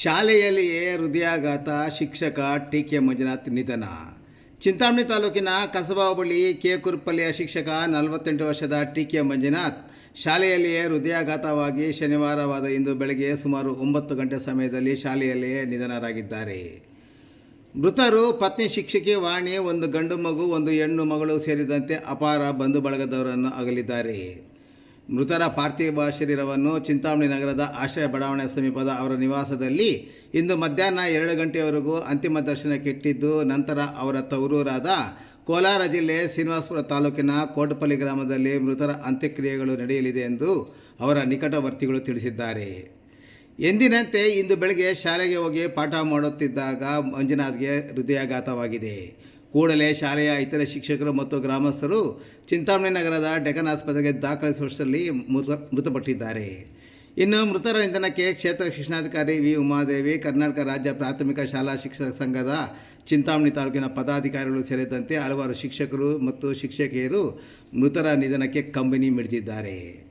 ಶಾಲೆಯಲ್ಲಿಯೇ ಹೃದಯಾಘಾತ, ಶಿಕ್ಷಕ T K Manjunath ನಿಧನ. ಚಿಂತಾಮಣಿ ತಾಲೂಕಿನ ಕಸಬಾ ಬಳಿ ಕೆ ಕುರುಪಲ್ಲಿಯ ಶಿಕ್ಷಕ, ನಲವತ್ತೆಂಟು ವರ್ಷದ ಟಿ ಕೆ ಮಂಜುನಾಥ್. ಶಾಲೆಯಲ್ಲಿಯೇ ಹೃದಯಾಘಾತವಾಗಿ ಶನಿವಾರವಾದ ಇಂದು ಬೆಳಗ್ಗೆ ಸುಮಾರು ಒಂಬತ್ತು ಗಂಟೆ ಸಮಯದಲ್ಲಿ ಶಾಲೆಯಲ್ಲಿಯೇ ನಿಧನರಾಗಿದ್ದಾರೆ. ಮೃತರು ಪತ್ನಿ ಶಿಕ್ಷಕಿ ವಾಣಿ, ಒಂದು ಗಂಡು ಮಗು, ಒಂದು ಹೆಣ್ಣು ಮಗಳು ಸೇರಿದಂತೆ ಅಪಾರ ಬಂಧು ಬಳಗದವರನ್ನು ಅಗಲಿದ್ದಾರೆ. ಮೃತರ ಪಾರ್ಥಿವ ಶರೀರವನ್ನು ಚಿಂತಾಮಣಿ ನಗರದ ಆಶ್ರಯ ಬಡಾವಣೆ ಸಮೀಪದ ಅವರ ನಿವಾಸದಲ್ಲಿ ಇಂದು ಮಧ್ಯಾಹ್ನ ಎರಡು ಗಂಟೆಯವರೆಗೂ ಅಂತಿಮ ದರ್ಶನಕ್ಕಿಟ್ಟಿದ್ದು, ನಂತರ ಅವರ ತವರೂರಾದ ಕೋಲಾರ ಜಿಲ್ಲೆ ಶ್ರೀನಿವಾಸಪುರ ತಾಲೂಕಿನ ಕೋಟಪಲ್ಲಿ ಗ್ರಾಮದಲ್ಲಿ ಮೃತರ ಅಂತ್ಯಕ್ರಿಯೆಗಳು ನಡೆಯಲಿದೆ ಎಂದು ಅವರ ನಿಕಟವರ್ತಿಗಳು ತಿಳಿಸಿದ್ದಾರೆ. ಎಂದಿನಂತೆ ಇಂದು ಬೆಳಗ್ಗೆ ಶಾಲೆಗೆ ಹೋಗಿ ಪಾಠ ಮಾಡುತ್ತಿದ್ದಾಗ ಮಂಜುನಾಥ್ಗೆ ಹೃದಯಾಘಾತವಾಗಿದೆ. ಕೂಡಲೇ ಶಾಲೆಯ ಇತರ ಶಿಕ್ಷಕರು ಮತ್ತು ಗ್ರಾಮಸ್ಥರು ಚಿಂತಾಮಣಿ ನಗರದ ಡೆಕನ್ ಆಸ್ಪತ್ರೆಗೆ ದಾಖಲಿಸುವಷ್ಟರಲ್ಲಿ ಮೃತ, ಮೃತಪಟ್ಟಿದ್ದಾರೆ. ಇನ್ನು ಮೃತರ ನಿಧನಕ್ಕೆ ಕ್ಷೇತ್ರ ಶಿಕ್ಷಣಾಧಿಕಾರಿ ವಿ. ಉಮಾದೇವಿ, ಕರ್ನಾಟಕ ರಾಜ್ಯ ಪ್ರಾಥಮಿಕ ಶಾಲಾ ಶಿಕ್ಷಕ ಸಂಘದ ಚಿಂತಾಮಣಿ ತಾಲೂಕಿನ ಪದಾಧಿಕಾರಿಗಳು ಸೇರಿದಂತೆ ಹಲವಾರು ಶಿಕ್ಷಕರು ಮತ್ತು ಶಿಕ್ಷಕಿಯರು ಮೃತರ ನಿಧನಕ್ಕೆ ಕಂಬನಿ ಮಿಡಿದಿದ್ದಾರೆ.